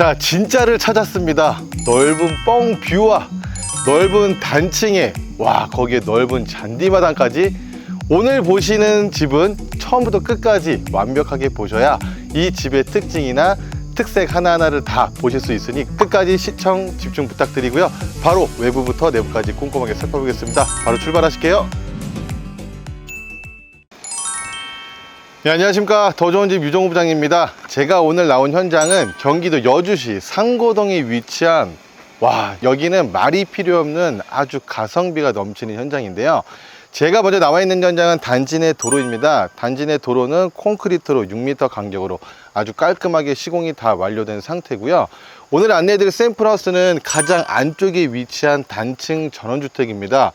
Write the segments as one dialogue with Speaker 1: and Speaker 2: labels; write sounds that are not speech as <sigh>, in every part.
Speaker 1: 자, 진짜를 찾았습니다. 넓은 뻥 뷰와 넓은 단층에 와, 거기에 넓은 잔디마당까지 오늘 보시는 집은 처음부터 끝까지 완벽하게 보셔야 이 집의 특징이나 특색 하나하나를 다 보실 수 있으니 끝까지 시청 집중 부탁드리고요. 바로 외부부터 내부까지 꼼꼼하게 살펴보겠습니다. 바로 출발하실게요. 네, 안녕하십니까. 더 좋은 집 유정우 부장입니다. 제가 오늘 나온 현장은 경기도 여주시 상고동에 위치한 와, 여기는 말이 필요 없는 아주 가성비가 넘치는 현장인데요. 제가 먼저 나와 있는 현장은 단지 내 도로입니다. 단지 내 도로는 콘크리트로 6m 간격으로 아주 깔끔하게 시공이 다 완료된 상태고요. 오늘 안내해드릴 샘플하우스는 가장 안쪽에 위치한 단층 전원주택입니다.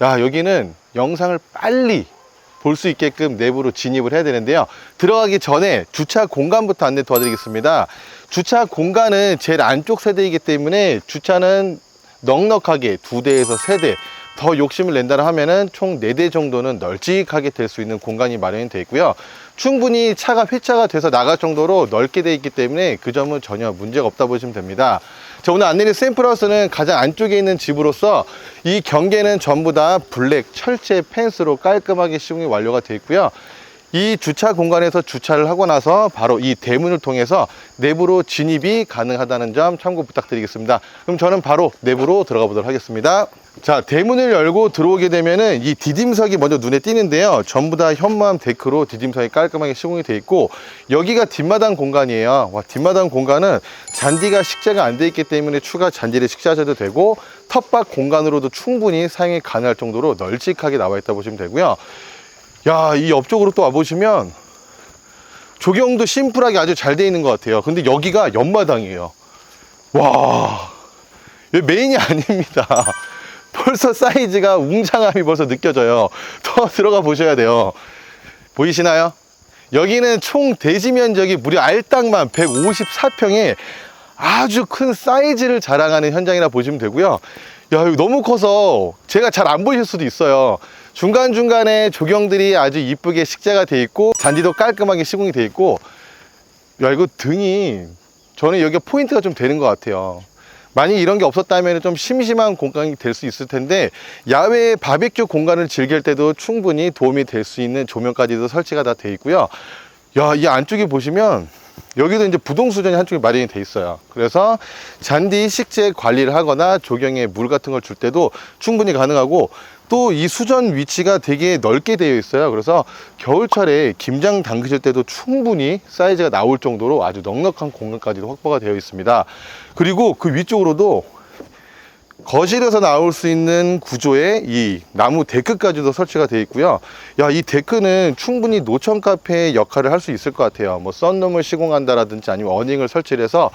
Speaker 1: 야, 여기는 영상을 빨리 볼 수 있게끔 내부로 진입을 해야 되는데요. 들어가기 전에 주차 공간부터 안내 도와드리겠습니다. 주차 공간은 제일 안쪽 세대이기 때문에 주차는 넉넉하게 두 대에서 세 대, 더 욕심을 낸다라 하면은 총 네 대 정도는 널찍하게 될 수 있는 공간이 마련이 되어 있고요. 충분히 차가 회차가 돼서 나갈 정도로 넓게 되어 있기 때문에 그 점은 전혀 문제가 없다 보시면 됩니다. 자, 오늘 안내는 샘플하우스는 가장 안쪽에 있는 집으로서 이 경계는 전부 다 블랙 철제 펜스로 깔끔하게 시공이 완료가 되어 있고요. 이 주차 공간에서 주차를 하고 나서 바로 이 대문을 통해서 내부로 진입이 가능하다는 점 참고 부탁드리겠습니다. 그럼 저는 바로 내부로 들어가 보도록 하겠습니다. 자, 대문을 열고 들어오게 되면은 이 디딤석이 먼저 눈에 띄는데요. 전부 다 현무암 데크로 디딤석이 깔끔하게 시공이 되어 있고 여기가 뒷마당 공간이에요. 와, 뒷마당 공간은 잔디가 식재가 안 돼 있기 때문에 추가 잔디를 식재하셔도 되고 텃밭 공간으로도 충분히 사용이 가능할 정도로 널찍하게 나와 있다 보시면 되고요. 야, 이 옆쪽으로 또 와보시면 조경도 심플하게 아주 잘 돼 있는 것 같아요. 근데 여기가 연마당이에요. 와, 메인이 <laughs> 아닙니다. 벌써 사이즈가 웅장함이 벌써 느껴져요. 더 들어가 보셔야 돼요. 보이시나요? 여기는 총 대지 면적이 무려 알땅만 154평에 아주 큰 사이즈를 자랑하는 현장이라 보시면 되고요. 야, 이거 너무 커서 제가 잘 안 보이실 수도 있어요. 중간중간에 조경들이 아주 이쁘게 식재가 돼 있고 잔디도 깔끔하게 시공이 돼 있고 야, 이거 등이 저는 여기가 포인트가 좀 되는 것 같아요. 만약 이런 게 없었다면 좀 심심한 공간이 될 수 있을 텐데 야외 바베큐 공간을 즐길 때도 충분히 도움이 될 수 있는 조명까지도 설치가 다 돼 있고요. 야, 이 안쪽에 보시면 여기도 이제 부동수전이 한쪽에 마련이 돼 있어요. 그래서 잔디 식재 관리를 하거나 조경에 물 같은 걸 줄 때도 충분히 가능하고 또 이 수전 위치가 되게 넓게 되어 있어요. 그래서 겨울철에 김장 담그실 때도 충분히 사이즈가 나올 정도로 아주 넉넉한 공간까지도 확보가 되어 있습니다. 그리고 그 위쪽으로도 거실에서 나올 수 있는 구조의 이 나무 데크까지도 설치가 되어 있고요. 야, 이 데크는 충분히 노천 카페의 역할을 할 수 있을 것 같아요. 뭐 썬룸을 시공한다라든지 아니면 어닝을 설치를 해서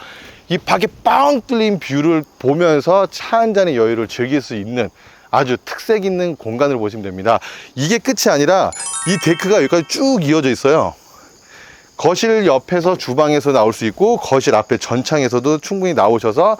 Speaker 1: 이 밖에 빵 뚫린 뷰를 보면서 차 한 잔의 여유를 즐길 수 있는 아주 특색 있는 공간을 보시면 됩니다. 이게 끝이 아니라 이 데크가 여기까지 쭉 이어져 있어요. 거실 옆에서 주방에서 나올 수 있고 거실 앞에 전창에서도 충분히 나오셔서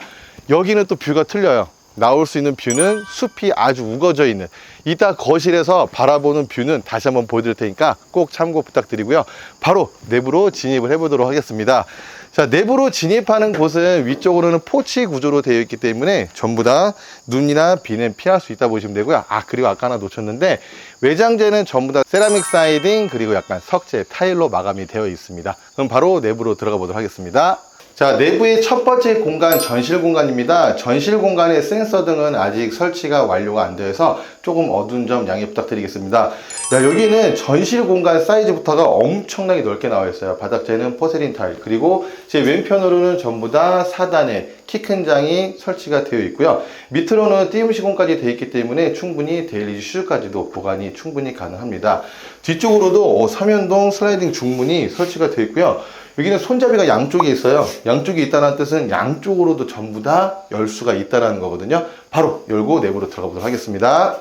Speaker 1: 여기는 또 뷰가 틀려요. 나올 수 있는 뷰는 숲이 아주 우거져 있는 이따 거실에서 바라보는 뷰는 다시 한번 보여드릴 테니까 꼭 참고 부탁드리고요. 바로 내부로 진입을 해보도록 하겠습니다. 자, 내부로 진입하는 곳은 위쪽으로는 포치 구조로 되어 있기 때문에 전부 다 눈이나 비는 피할 수 있다 보시면 되고요. 아, 그리고 아까 하나 놓쳤는데 외장재는 전부 다 세라믹 사이딩 그리고 약간 석재 타일로 마감이 되어 있습니다. 그럼 바로 내부로 들어가 보도록 하겠습니다. 자, 내부의 첫 번째 공간 전실 공간입니다. 전실 공간의 센서 등은 아직 설치가 완료가 안 되어서 조금 어두운 점 양해 부탁드리겠습니다. 야, 여기는 전실 공간 사이즈부터가 엄청나게 넓게 나와 있어요. 바닥재는 포세린 타일, 그리고 제 왼편으로는 전부 다 4단의 키 큰 장이 설치가 되어 있고요. 밑으로는 띄움 시공까지 되어 있기 때문에 충분히 데일리 슈즈까지도 보관이 충분히 가능합니다. 뒤쪽으로도 어, 삼연동 슬라이딩 중문이 설치가 되어 있고요. 여기는 손잡이가 양쪽에 있어요. 양쪽에 있다는 뜻은 양쪽으로도 전부 다 열 수가 있다는 거거든요. 바로 열고 내부로 들어가 보도록 하겠습니다.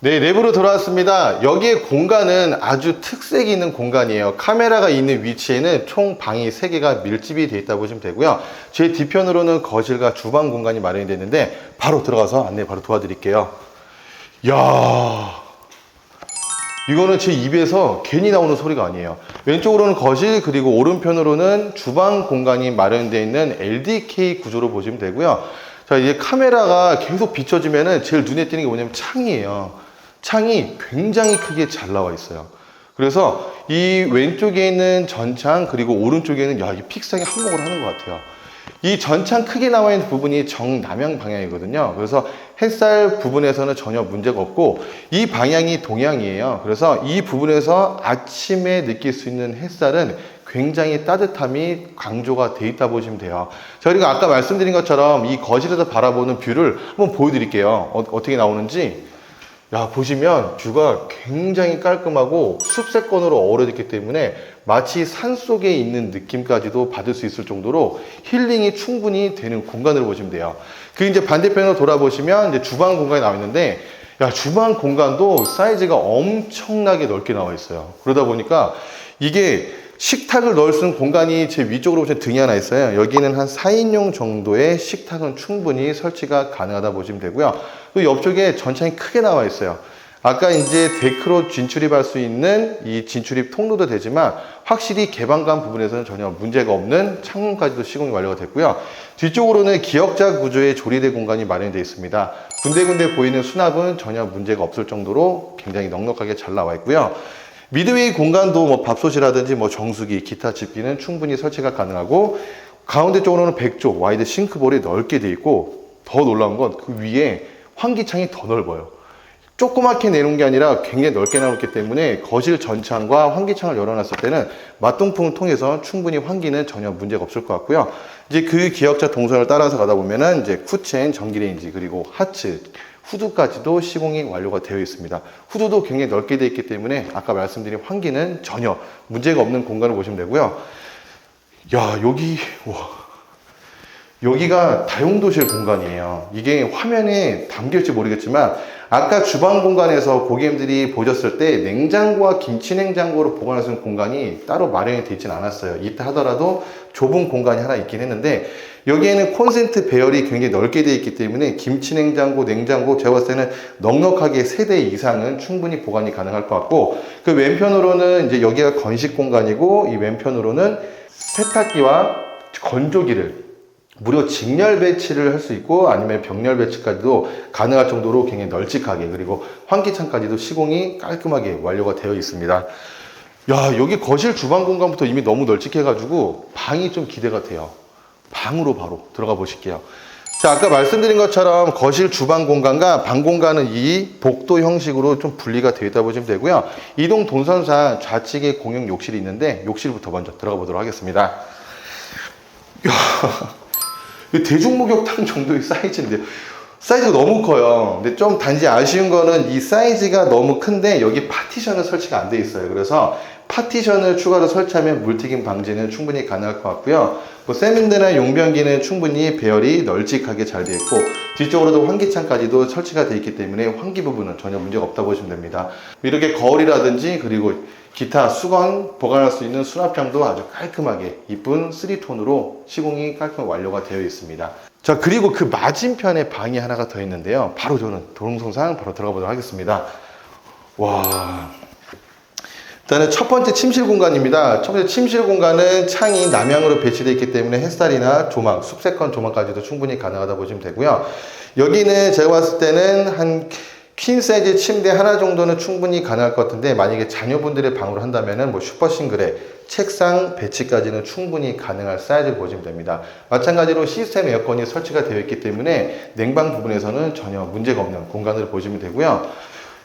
Speaker 1: 네, 내부로 들어왔습니다. 여기의 공간은 아주 특색이 있는 공간이에요. 카메라가 있는 위치에는 총 방이 3개가 밀집이 되어 있다 보시면 되고요. 제 뒤편으로는 거실과 주방 공간이 마련이 되는데 바로 들어가서 안내 바로 도와드릴게요. 이야, 이거는 제 입에서 괜히 나오는 소리가 아니에요. 왼쪽으로는 거실 그리고 오른편으로는 주방 공간이 마련되어 있는 LDK 구조로 보시면 되고요. 자 이제 카메라가 계속 비춰지면은 제일 눈에 띄는 게 뭐냐면 창이에요. 창이 굉장히 크게 잘 나와 있어요. 그래서 이 왼쪽에 있는 전창 그리고 오른쪽에는 야이 픽상이 한몫을 하는 것 같아요. 이 전창 크게 나와 있는 부분이 정남향 방향이거든요. 그래서 햇살 부분에서는 전혀 문제가 없고 이 방향이 동향이에요. 그래서 이 부분에서 아침에 느낄 수 있는 햇살은 굉장히 따뜻함이 강조가 돼 있다 보시면 돼요. 저희가 아까 말씀드린 것처럼 이 거실에서 바라보는 뷰를 한번 보여드릴게요. 어, 어떻게 나오는지. 야 보시면 뷰가 굉장히 깔끔하고 숲세권으로 어우러졌기 때문에 마치 산 속에 있는 느낌까지도 받을 수 있을 정도로 힐링이 충분히 되는 공간으로 보시면 돼요. 그 이제 반대편으로 돌아보시면 이제 주방 공간이 나와 있는데 야 주방 공간도 사이즈가 엄청나게 넓게 나와 있어요. 그러다 보니까 이게 식탁을 넣을 수 있는 공간이 제 위쪽으로 보시면 등이 하나 있어요. 여기는 한 4인용 정도의 식탁은 충분히 설치가 가능하다 보시면 되고요. 또 옆쪽에 전창이 크게 나와 있어요. 아까 이제 데크로 진출입할 수 있는 이 진출입 통로도 되지만 확실히 개방감 부분에서는 전혀 문제가 없는 창문까지도 시공이 완료가 됐고요. 뒤쪽으로는 기역자 구조의 조리대 공간이 마련되어 있습니다. 군데군데 보이는 수납은 전혀 문제가 없을 정도로 굉장히 넉넉하게 잘 나와 있고요. 미드웨이 공간도 뭐 밥솥이라든지 뭐 정수기, 기타 집기는 충분히 설치가 가능하고 가운데 쪽으로는 백조 와이드 싱크볼이 넓게 돼 있고 더 놀라운 건 그 위에 환기창이 더 넓어요. 조그맣게 내놓은 게 아니라 굉장히 넓게 나왔기 때문에 거실 전창과 환기창을 열어놨을 때는 맞동풍을 통해서 충분히 환기는 전혀 문제가 없을 것 같고요. 이제 그 기역자 동선을 따라서 가다 보면은 이제 쿠첸, 전기레인지 그리고 하츠, 후드까지도 시공이 완료가 되어 있습니다. 후드도 굉장히 넓게 되어 있기 때문에 아까 말씀드린 환기는 전혀 문제가 없는 공간을 보시면 되고요. 야 여기 와 여기가 다용도실 공간이에요. 이게 화면에 담길지 모르겠지만 아까 주방 공간에서 고객님들이 보셨을 때 냉장고와 김치 냉장고를 보관할 수 있는 공간이 따로 마련이 되어 있진 않았어요. 이때 하더라도 좁은 공간이 하나 있긴 했는데 여기에는 콘센트 배열이 굉장히 넓게 되어 있기 때문에 김치 냉장고, 냉장고 제가 봤을 때는 넉넉하게 세 대 이상은 충분히 보관이 가능할 것 같고 그 왼편으로는 이제 여기가 건식 공간이고 이 왼편으로는 세탁기와 건조기를 무려 직렬 배치를 할 수 있고 아니면 병렬 배치까지도 가능할 정도로 굉장히 널찍하게 그리고 환기창까지도 시공이 깔끔하게 완료가 되어 있습니다. 야 여기 거실 주방 공간부터 이미 너무 널찍해가지고 방이 좀 기대가 돼요. 방으로 바로 들어가 보실게요. 자 아까 말씀드린 것처럼 거실 주방 공간과 방 공간은 이 복도 형식으로 좀 분리가 되어 있다 보시면 되고요. 이동 동선상 좌측에 공용 욕실이 있는데 욕실부터 먼저 들어가 보도록 하겠습니다. 이 대중목욕탕 <laughs> 정도의 사이즈인데요. 사이즈가 너무 커요. 근데 좀 단지 아쉬운 거는 이 사이즈가 너무 큰데 여기 파티션은 설치가 안 돼 있어요. 그래서 파티션을 추가로 설치하면 물튀김 방지는 충분히 가능할 것 같고요. 뭐 세면대나 용변기는 충분히 배열이 널찍하게 잘 되어 있고 뒤쪽으로도 환기창까지도 설치가 되어 있기 때문에 환기 부분은 전혀 문제가 없다 보시면 됩니다. 이렇게 거울이라든지 그리고 기타 수건 보관할 수 있는 수납장도 아주 깔끔하게 이쁜 3톤으로 시공이 깔끔 완료가 되어 있습니다. 자 그리고 그 맞은편에 방이 하나가 더 있는데요. 바로 저는 도롱성상 바로 들어가 보도록 하겠습니다. 와 일단은 첫 번째 침실 공간입니다. 첫 번째 침실 공간은 창이 남향으로 배치되어 있기 때문에 햇살이나 조망, 숲세컨 조망까지도 충분히 가능하다 보시면 되고요. 여기는 제가 봤을 때는 한 퀸 사이즈 침대 하나 정도는 충분히 가능할 것 같은데 만약에 자녀분들의 방으로 한다면은 뭐 슈퍼 싱글에 책상 배치까지는 충분히 가능할 사이즈를 보시면 됩니다. 마찬가지로 시스템 에어컨이 설치가 되어 있기 때문에 냉방 부분에서는 전혀 문제가 없는 공간으로 보시면 되고요.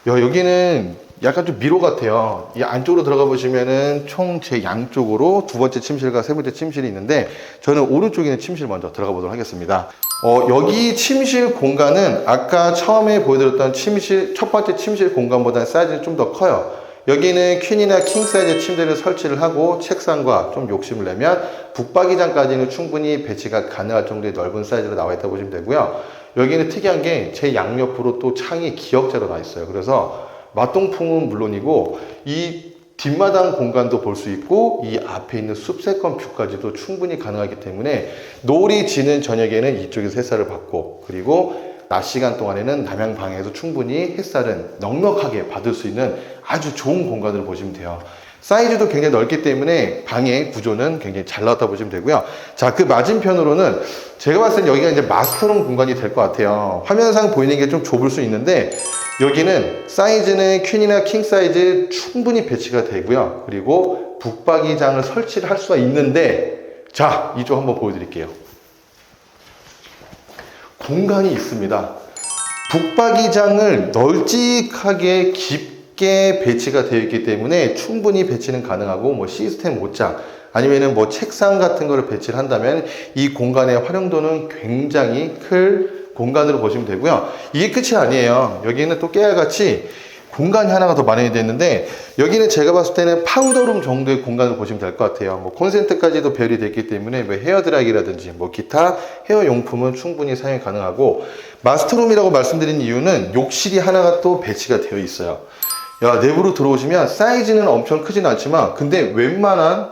Speaker 1: 야, 여기는 약간 좀 미로 같아요. 이 안쪽으로 들어가 보시면은 총 제 양쪽으로 두 번째 침실과 세 번째 침실이 있는데 저는 오른쪽에 있는 침실 먼저 들어가 보도록 하겠습니다. 어, 여기 침실 공간은 아까 처음에 보여드렸던 침실, 첫 번째 침실 공간보다는 사이즈는 좀더 커요. 여기는 퀸이나 킹 사이즈 침대를 설치를 하고 책상과 좀 욕심을 내면 북박이장까지는 충분히 배치가 가능할 정도의 넓은 사이즈로 나와 있다고 보시면 되고요. 여기는 특이한 게 제 양옆으로 또 창이 기역자로 나 있어요. 그래서 맞동풍은 물론이고 이 뒷마당 공간도 볼 수 있고 이 앞에 있는 숲세권 뷰까지도 충분히 가능하기 때문에 노을이 지는 저녁에는 이쪽에서 햇살을 받고 그리고 낮 시간 동안에는 남양 방에서 충분히 햇살은 넉넉하게 받을 수 있는 아주 좋은 공간으로 보시면 돼요. 사이즈도 굉장히 넓기 때문에 방의 구조는 굉장히 잘 나왔다 보시면 되고요. 자, 그 맞은편으로는 제가 봤을 때 여기가 이제 마스터룸 공간이 될 것 같아요. 화면상 보이는 게 좀 좁을 수 있는데 여기는 사이즈는 퀸이나 킹 사이즈 충분히 배치가 되고요. 그리고 북박이장을 설치를 할 수가 있는데 자, 이쪽 한번 보여드릴게요. 공간이 있습니다. 북박이장을 널찍하게 깊게 배치가 되어 있기 때문에 충분히 배치는 가능하고 뭐 시스템 옷장 아니면은 뭐 책상 같은 거를 배치를 한다면 이 공간의 활용도는 굉장히 클 공간으로 보시면 되고요. 이게 끝이 아니에요. 여기는 또 깨알같이 공간이 하나가 더 마련이 됐는데 여기는 제가 봤을 때는 파우더룸 정도의 공간을 보시면 될 것 같아요. 뭐 콘센트까지도 배열이 됐기 때문에 뭐 헤어드라이기라든지 뭐 기타 헤어 용품은 충분히 사용 가능하고 마스터룸이라고 말씀드린 이유는 욕실이 하나가 또 배치가 되어 있어요. 야 내부로 들어오시면 사이즈는 엄청 크진 않지만 근데 웬만한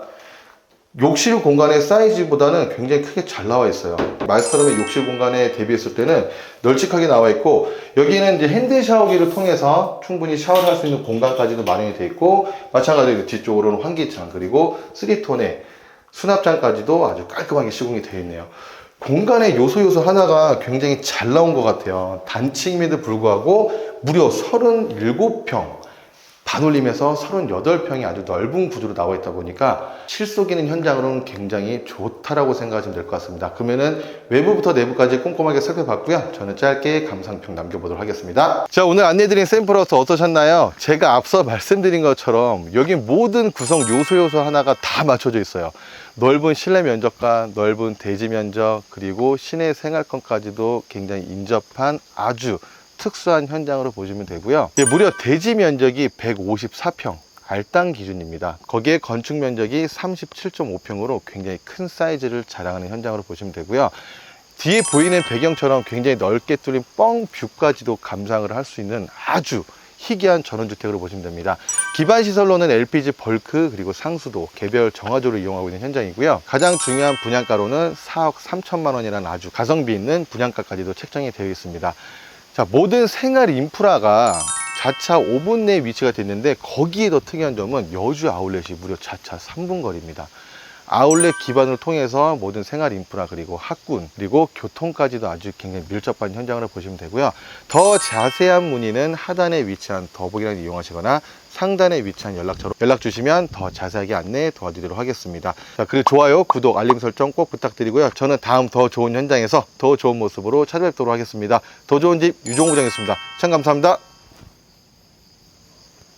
Speaker 1: 욕실 공간의 사이즈보다는 굉장히 크게 잘 나와 있어요. 마스터룸의 욕실 공간에 대비했을 때는 널찍하게 나와 있고 여기는 이제 핸드 샤워기를 통해서 충분히 샤워를 할 수 있는 공간까지도 마련이 되어 있고 마찬가지로 뒤쪽으로는 환기창 그리고 3톤의 수납장까지도 아주 깔끔하게 시공이 되어 있네요. 공간의 요소 요소 하나가 굉장히 잘 나온 것 같아요. 단층임에도 불구하고 무려 37평 반올림에서 38평이 아주 넓은 구조로 나와 있다 보니까 실속있는 현장으로는 굉장히 좋다라고 생각하시면 될 것 같습니다. 그러면은 외부부터 내부까지 꼼꼼하게 살펴봤고요. 저는 짧게 감상평 남겨보도록 하겠습니다. 자, 오늘 안내드린 샘플하우스 어떠셨나요? 제가 앞서 <laughs> 말씀드린 것처럼 여기 모든 구성 요소 요소 하나가 다 맞춰져 있어요. 넓은 실내 면적과 넓은 대지 면적 그리고 시내 생활권까지도 굉장히 인접한 아주 특수한 현장으로 보시면 되고요. 예, 무려 대지 면적이 154평. 알땅 기준입니다. 거기에 건축 면적이 37.5평으로 굉장히 큰 사이즈를 자랑하는 현장으로 보시면 되고요. 뒤에 보이는 배경처럼 굉장히 넓게 뚫린 뻥 뷰까지도 감상을 할 수 있는 아주 희귀한 전원주택으로 보시면 됩니다. 기반 시설로는 LPG 벌크 그리고 상수도 개별 정화조를 이용하고 있는 현장이고요. 가장 중요한 분양가로는 4억 3천만 원이라는 아주 가성비 있는 분양가까지도 책정이 되어 있습니다. 자, 모든 생활 인프라가 자차 5분 내에 위치가 됐는데 거기에 더 특이한 점은 여주 아울렛이 무려 자차 3분 거리입니다. 아울렛 기반을 통해서 모든 생활 인프라 그리고 학군 그리고 교통까지도 아주 굉장히 밀접한 현장으로 보시면 되고요. 더 자세한 문의는 하단에 위치한 더보기란을 이용하시거나 상단에 위치한 연락처로 연락 주시면 더 자세하게 안내 도와드리도록 하겠습니다. 자, 그리고 좋아요, 구독, 알림 설정 꼭 부탁드리고요. 저는 다음 더 좋은 현장에서 더 좋은 모습으로 찾아뵙도록 하겠습니다. 더 좋은 집 유종부장이었습니다. 시청 감사합니다.